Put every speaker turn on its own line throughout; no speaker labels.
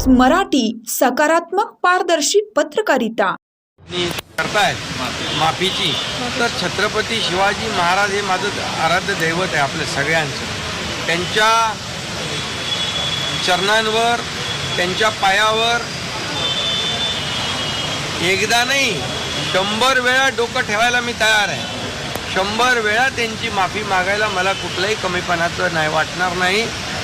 म्हणजेच मराठी सकारात्मक पारदर्शी पत्रकारिता.
करतायत माफीची. तर छत्रपती शिवाजी महाराज हे माझं आराध्य दैवत आहे आपल्या सगळ्यांचं. त्यांच्या चरणांवर त्यांच्या पायावर एकदा नाही शंभर वेळा डोकं ठेवायला मी तयार आहे. शंभर वेळा त्यांची माफी मागायला मला कुठलंही कमीपणाचं नाही वाटणार नाही.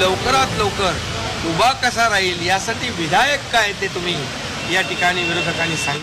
लवकरात लवकर उभा कसा राहील यासाठी विधायक काय ते तुम्ही या ठिकाणी विरोधकांनी सांग